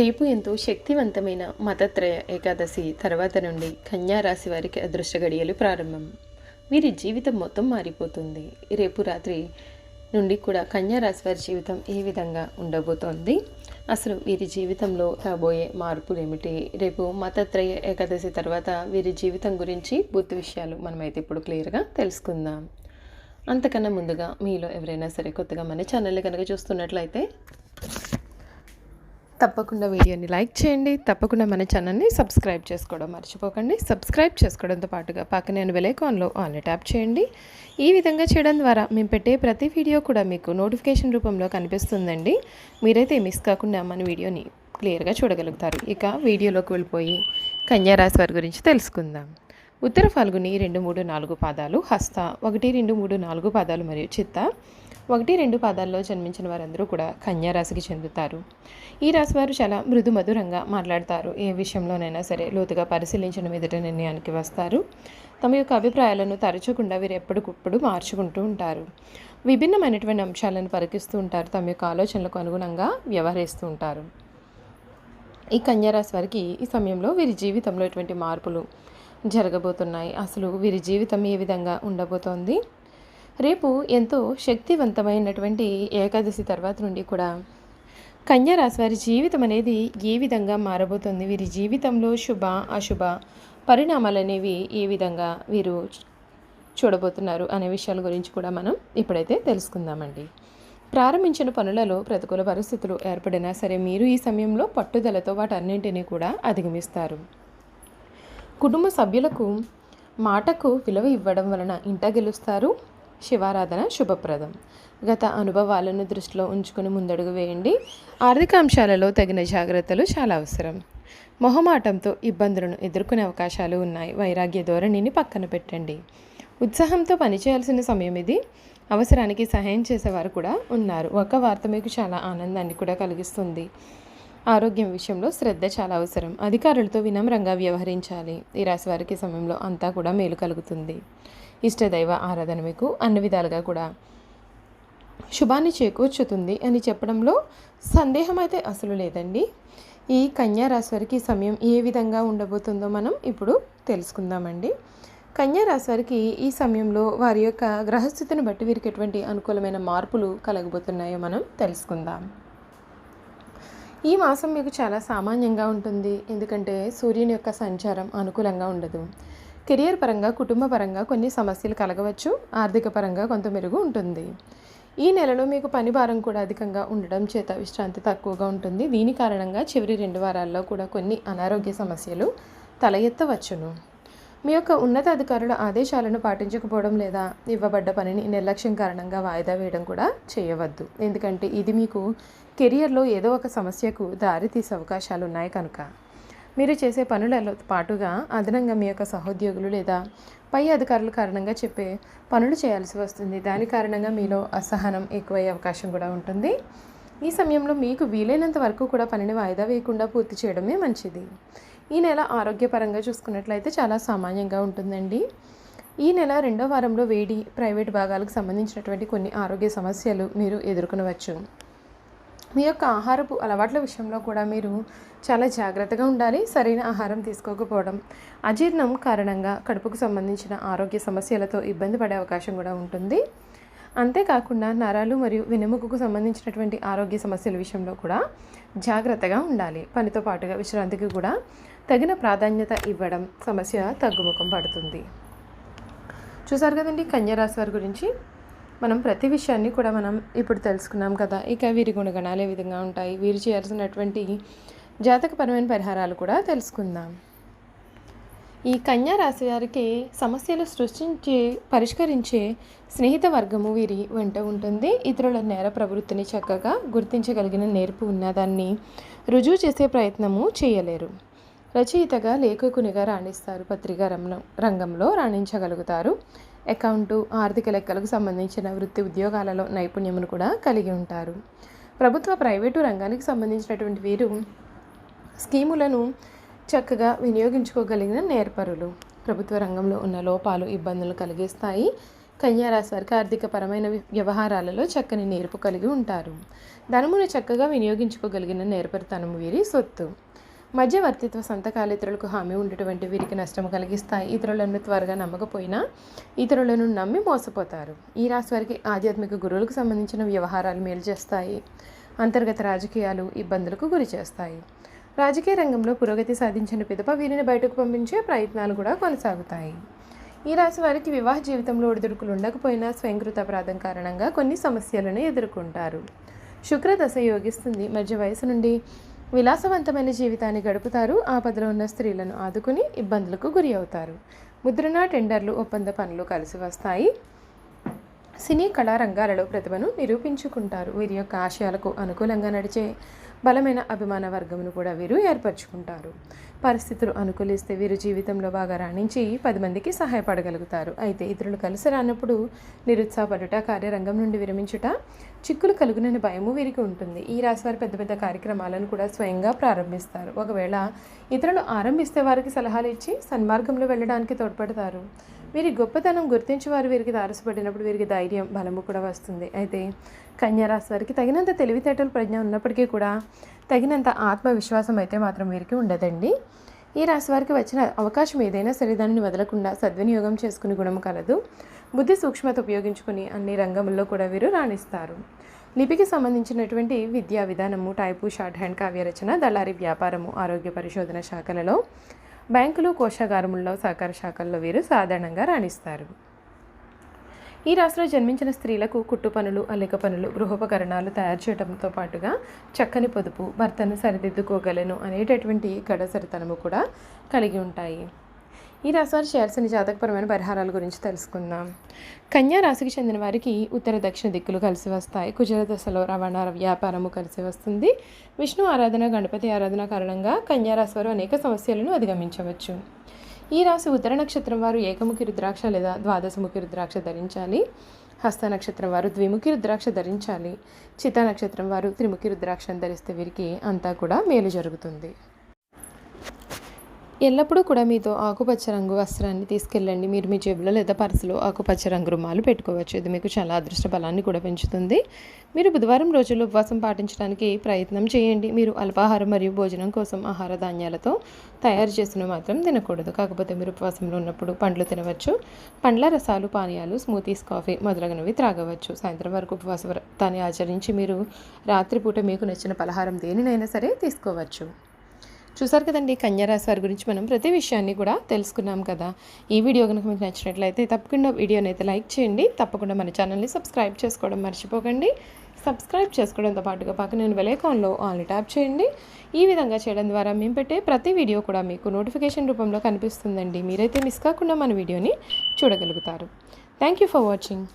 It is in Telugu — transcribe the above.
రేపు ఎంతో శక్తివంతమైన మతత్రయ ఏకాదశి తర్వాత నుండి కన్యారాశి వారికి అదృష్ట గడియలు ప్రారంభం. వీరి జీవితం మొత్తం మారిపోతుంది. రేపు రాత్రి నుండి కూడా కన్యారాశి వారి జీవితం ఏ విధంగా ఉండబోతోంది? అసలు వీరి జీవితంలో రాబోయే మార్పులు ఏమిటి? రేపు మతత్రయ ఏకాదశి తర్వాత వీరి జీవితం గురించి పూర్తి విషయాలు మనమైతే ఇప్పుడు క్లియర్గా తెలుసుకుందాం. అంతకన్నా ముందుగా మీలో ఎవరైనా సరే కొత్తగా మన ఛానల్ కనుక చూస్తున్నట్లయితే తప్పకుండా వీడియోని లైక్ చేయండి తప్పకుండా మన ఛానల్ని సబ్స్క్రైబ్ చేసుకోవడం మర్చిపోకండి. సబ్స్క్రైబ్ చేసుకోవడంతో పాటుగా పక్కనే విలేకాన్లో ఆన్లీ ట్యాప్ చేయండి. ఈ విధంగా చేయడం ద్వారా మేము పెట్టే ప్రతి వీడియో కూడా మీకు నోటిఫికేషన్ రూపంలో కనిపిస్తుందండి. మీరైతే మిస్ కాకుండా మన వీడియోని క్లియర్గా చూడగలుగుతారు. ఇక వీడియోలోకి వెళ్ళిపోయి కన్యారాశి వారి గురించి తెలుసుకుందాం. ఉత్తర ఫాల్గుని రెండు మూడు నాలుగు పాదాలు హస్త ఒకటి రెండు మూడు నాలుగు పాదాలు మరియు చిత్త ఒకటి రెండు పాదాల్లో జన్మించిన వారందరూ కూడా కన్యా రాశికి చెందుతారు. ఈ రాశి వారు చాలా మృదు మధురంగా మాట్లాడతారు. ఏ విషయంలోనైనా సరే లోతుగా పరిశీలించిన మీదట నిర్ణయానికి వస్తారు. తమ యొక్క అభిప్రాయాలను తరచకుండా వీరు ఎప్పటికప్పుడు మార్చుకుంటూ ఉంటారు. విభిన్నమైనటువంటి అంశాలను పరికిస్తూ ఉంటారు. తమ యొక్క ఆలోచనలకు అనుగుణంగా వ్యవహరిస్తూ ఉంటారు. ఈ కన్యారాశి వారికి ఈ సమయంలో వీరి జీవితంలో ఎటువంటి మార్పులు జరగబోతున్నాయి? అసలు వీరి జీవితం ఏ విధంగా ఉండబోతోంది? రేపు ఎంతో శక్తివంతమైనటువంటి ఏకాదశి తర్వాత నుండి కూడా కన్యారాశి వారి జీవితం అనేది ఏ విధంగా మారబోతుంది? వీరి జీవితంలో శుభ అశుభ పరిణామాలు అనేవి ఏ విధంగా వీరు చూడబోతున్నారు అనే విషయాల గురించి కూడా మనం ఇప్పుడైతే తెలుసుకుందామండి. ప్రారంభించిన పనులలో ప్రతికూల పరిస్థితులు ఏర్పడినా సరే మీరు ఈ సమయంలో పట్టుదలతో వాటన్నింటినీ కూడా అధిగమిస్తారు. కుటుంబ సభ్యులకు మాటకు విలువ ఇవ్వడం వలన ఇంట గెలుస్తారు. శివారాధన శుభప్రదం. గత అనుభవాలను దృష్టిలో ఉంచుకుని ముందడుగు వేయండి. ఆర్థిక అంశాలలో తగిన జాగ్రత్తలు చాలా అవసరం. మొహమాటంతో ఇబ్బందులను ఎదుర్కొనే అవకాశాలు ఉన్నాయి. వైరాగ్య ధోరణిని పక్కన పెట్టండి. ఉత్సాహంతో పనిచేయాల్సిన సమయం ఇది. అవసరానికి సహాయం చేసేవారు కూడా ఉన్నారు. ఒక వార్త మీకు చాలా ఆనందాన్ని కూడా కలిగిస్తుంది. ఆరోగ్యం విషయంలో శ్రద్ధ చాలా అవసరం. అధికారులతో వినమ్రంగా వ్యవహరించాలి. ఈ రాశి వారికి సమయంలో అంతా కూడా మేలు కలుగుతుంది. ఇష్టదైవ ఆరాధన మీకు అన్ని విధాలుగా కూడా శుభాన్ని చేకూర్చుతుంది అని చెప్పడంలో సందేహం అయితే అసలు లేదండి. ఈ కన్యా రాశి వారికి సమయం ఏ విధంగా ఉండబోతుందో మనం ఇప్పుడు తెలుసుకుందామండి. కన్యా రాశి వారికి ఈ సమయంలో వారి యొక్క గ్రహస్థితిని బట్టి వీరికి ఎటువంటి అనుకూలమైన మార్పులు కలగబోతున్నాయో మనం తెలుసుకుందాం. ఈ మాసం మీకు చాలా సామాన్యంగా ఉంటుంది. ఎందుకంటే సూర్యుని యొక్క సంచారం అనుకూలంగా ఉండదు. కెరియర్ పరంగా కుటుంబ పరంగా కొన్ని సమస్యలు కలగవచ్చు. ఆర్థిక పరంగా కొంత మెరుగు ఉంటుంది. ఈ నెలలో మీకు పని భారం కూడా అధికంగా ఉండడం చేత విశ్రాంతి తక్కువగా ఉంటుంది. దీని కారణంగా చివరి రెండు వారాల్లో కూడా కొన్ని అనారోగ్య సమస్యలు తల ఎత్తవచ్చును. మీ యొక్క ఉన్నతాధికారుల ఆదేశాలను పాటించకపోవడం లేదా ఇవ్వబడ్డ పనిని నిర్లక్ష్యం కారణంగా వాయిదా వేయడం కూడా చేయవద్దు. ఎందుకంటే ఇది మీకు కెరియర్లో ఏదో ఒక సమస్యకు దారితీసే అవకాశాలు ఉన్నాయి కనుక. మీరు చేసే పనులలో పాటుగా అదనంగా మీ యొక్క సహోద్యోగులు లేదా పై అధికారుల కారణంగా చెప్పే పనులు చేయాల్సి వస్తుంది. దాని కారణంగా మీలో అసహనం ఎక్కువయ్యే అవకాశం కూడా ఉంటుంది. ఈ సమయంలో మీకు వీలైనంత వరకు కూడా పనిని వాయిదా వేయకుండా పూర్తి చేయడమే మంచిది. ఈ నెల ఆరోగ్యపరంగా చూసుకున్నట్లయితే చాలా సామాన్యంగా ఉంటుందండి. ఈ నెల రెండో వారంలో వేడి ప్రైవేట్ భాగాలకు సంబంధించినటువంటి కొన్ని ఆరోగ్య సమస్యలు మీరు ఎదుర్కొనవచ్చు. మీ యొక్క ఆహారపు అలవాట్ల విషయంలో కూడా మీరు చాలా జాగ్రత్తగా ఉండాలి సరైన ఆహారం తీసుకోకపోవడం. అజీర్ణం కారణంగా కడుపుకు సంబంధించిన ఆరోగ్య సమస్యలతో ఇబ్బంది పడే అవకాశం కూడా ఉంటుంది. అంతేకాకుండా నరాలు మరియు వెన్నెముకకు సంబంధించినటువంటి ఆరోగ్య సమస్యల విషయంలో కూడా జాగ్రత్తగా ఉండాలి. పనితో పాటుగా విశ్రాంతికి కూడా తగిన ప్రాధాన్యత ఇవ్వడం సమస్య తగ్గుముఖం పడుతుంది. చూసారు కదండి కన్యరాశి వారి గురించి? మనం ప్రతి విషయాన్ని కూడా మనం ఇప్పుడు తెలుసుకున్నాం కదా. ఇక వీరి గుణగణాలు ఏ విధంగా ఉంటాయి? వీరు చేయాల్సినటువంటి జాతకపరమైన పరిహారాలు కూడా తెలుసుకుందాం. ఈ కన్యా రాశి వారికి సమస్యలు సృష్టించి పరిష్కరించే స్నేహిత వర్గము వీరి వెంట ఉంటుంది. ఇతరుల నేర ప్రవృత్తిని చక్కగా గుర్తించగలిగిన నేర్పు ఉన్నదాన్ని రుజువు చేసే ప్రయత్నము చేయలేరు. రచయితగా లేఖకునిగా రాణిస్తారు. పత్రికా రంగంలో రాణించగలుగుతారు. అకౌంటు ఆర్థిక లెక్కలకు సంబంధించిన వృత్తి ఉద్యోగాలలో నైపుణ్యమును కూడా కలిగి ఉంటారు. ప్రభుత్వ ప్రైవేటు రంగానికి సంబంధించినటువంటి వీరు స్కీములను చక్కగా వినియోగించుకోగలిగిన నేర్పరులు. ప్రభుత్వ రంగంలో ఉన్న లోపాలు ఇబ్బందులు కలిగిస్తాయి కన్యారాశి వారికి ఆర్థికపరమైన పరమైన వ్యవహారాలలో చక్కని నేర్పు కలిగి ఉంటారు. ధనమును చక్కగా వినియోగించుకోగలిగిన నేర్పరితనము వీరి సొత్తు. మధ్యవర్తిత్వ సంతకాలు ఇతరులకు హామీ ఉండేటువంటి వీరికి నష్టం కలిగిస్తాయి. ఇతరులను త్వరగా నమ్మకపోయినా ఇతరులను నమ్మి మోసపోతారు. ఈ రాశి వారికి ఆధ్యాత్మిక గురువులకు సంబంధించిన వ్యవహారాలు మేలు చేస్తాయి. అంతర్గత రాజకీయాలు ఇబ్బందులకు గురి చేస్తాయి. రాజకీయ రంగంలో పురోగతి సాధించిన పిదప వీరిని బయటకు పంపించే ప్రయత్నాలు కూడా కొనసాగుతాయి. ఈ రాశి వారికి వివాహ జీవితంలో ఒడిదుడుకులు ఉండకపోయినా స్వయంకృత అపరాధం కారణంగా కొన్ని సమస్యలను ఎదుర్కొంటారు. శుక్రదశ యోగిస్తుంది. మధ్య వయసు నుండి విలాసవంతమైన జీవితాన్ని గడుపుతారు. ఆపదలో ఉన్న స్త్రీలను ఆదుకుని ఇబ్బందులకు గురి అవుతారు. ముద్రణ టెండర్లు ఒప్పంద పనులు కలిసి వస్తాయి. సినీ కళారంగాలలో ప్రతిభను నిరూపించుకుంటారు. వీరి యొక్క ఆశయాలకు అనుకూలంగా నడిచే బలమైన అభిమాన వర్గమును కూడా వీరు ఏర్పరచుకుంటారు. పరిస్థితులు అనుకూలిస్తే వీరు జీవితంలో బాగా రాణించి పది మందికి సహాయపడగలుగుతారు. అయితే ఇతరులు కలిసి రానప్పుడు నిరుత్సాహపడుట కార్యరంగం నుండి విరమించుట చిక్కులు కలుగునని భయము వీరికి ఉంటుంది. ఈ రాశి వారు పెద్ద పెద్ద కార్యక్రమాలను కూడా స్వయంగా ప్రారంభిస్తారు. ఒకవేళ ఇతరులు ఆరంభిస్తే వారికి సలహాలు ఇచ్చి సన్మార్గంలో వెళ్ళడానికి తోడ్పడతారు. వీరి గొప్పతనం గుర్తించి వారు వీరికి తారసపడినప్పుడు వీరికి ధైర్యం బలము కూడా వస్తుంది. అయితే కన్యా రాశి వారికి తగినంత తెలివితేటలు ప్రజ్ఞ ఉన్నప్పటికీ కూడా తగినంత ఆత్మవిశ్వాసం అయితే మాత్రం వీరికి ఉండదండి. ఈ రాశి వారికి వచ్చిన అవకాశం ఏదైనా సరే దానిని వదలకుండా సద్వినియోగం చేసుకుని గుణం కలదు. బుద్ధి సూక్ష్మత ఉపయోగించుకుని అన్ని రంగంలో కూడా వీరు రాణిస్తారు. లిపికి సంబంధించినటువంటి విద్యా విధానము టైపు షార్ట్ హ్యాండ్ కావ్యరచన దళారి వ్యాపారము ఆరోగ్య పరిశోధన శాఖలలో బ్యాంకులు కోశాగారముల్లో సహకార శాఖల్లో వీరు సాధారణంగా రాణిస్తారు. ఈ రాశిలో జన్మించిన స్త్రీలకు కుట్టు పనులు అల్లిక పనులు గృహోపకరణాలు తయారు చేయడంతో పాటుగా చక్కని పొదుపు భర్తను సరిదిద్దుకోగలను అనేటటువంటి గడసరితనము కూడా కలిగి ఉంటాయి. ఈ రాశివారు చేయాల్సిన జాతకపరమైన పరిహారాల గురించి తెలుసుకుందాం. కన్యా రాశికి చెందిన వారికి ఉత్తర దక్షిణ దిక్కులు కలిసి వస్తాయి. కుజల దశలో రవాణా వ్యాపారము కలిసి వస్తుంది. విష్ణు ఆరాధన గణపతి ఆరాధన కారణంగా కన్యా రాశి వారు అనేక సమస్యలను అధిగమించవచ్చు. ఈ రాశి ఉత్తర నక్షత్రం వారు ఏకముఖి రుద్రాక్ష లేదా ద్వాదశముఖి రుద్రాక్ష ధరించాలి. హస్త నక్షత్రం వారు ద్విముఖి రుద్రాక్ష ధరించాలి. చిత్త నక్షత్రం వారు త్రిముఖి రుద్రాక్షను ధరిస్తే వీరికి అంతా కూడా మేలు జరుగుతుంది. ఎల్లప్పుడూ కూడా మీతో ఆకుపచ్చ రంగు వస్త్రాన్ని తీసుకెళ్ళండి. మీరు మీ జేబులో లేదా పర్సులో ఆకుపచ్చ రంగు రుమాలు పెట్టుకోవచ్చు. ఇది మీకు చాలా అదృష్ట బలాన్ని కూడా పెంచుతుంది. మీరు బుధవారం రోజుల్లో ఉపవాసం పాటించడానికి ప్రయత్నం చేయండి. మీరు అల్పాహారం మరియు భోజనం కోసం ఆహార ధాన్యాలతో తయారు చేసిన మాత్రం తినకూడదు. కాకపోతే మీరు ఉపవాసంలో ఉన్నప్పుడు పండ్లు తినవచ్చు. పండ్ల రసాలు పానీయాలు స్మూతీస్ కాఫీ మొదలగునవి త్రాగవచ్చు. సాయంత్రం వరకు ఉపవాస వ్రతాన్ని ఆచరించి మీరు రాత్రిపూట మీకు నచ్చిన పలహారం దేనినైనా సరే తీసుకోవచ్చు. చూసారు కదండి కన్యారాశి వారి గురించి మనం ప్రతి విషయాన్ని కూడా తెలుసుకున్నాం కదా. ఈ వీడియో కనుక మీకు నచ్చినట్లయితే తప్పకుండా వీడియోని అయితే లైక్ చేయండి. తప్పకుండా మన ఛానల్ని సబ్స్క్రైబ్ చేసుకోవడం మర్చిపోకండి. సబ్స్క్రైబ్ చేసుకోవడంతో పాటుగా పక్కన నేను వెలేకాన్లో ఆల్ని ట్యాప్ చేయండి. ఈ విధంగా చేయడం ద్వారా మేము పెట్టే ప్రతి వీడియో కూడా మీకు నోటిఫికేషన్ రూపంలో కనిపిస్తుందండి. మీరైతే మిస్ కాకుండా మన వీడియోని చూడగలుగుతారు. Thank you for watching.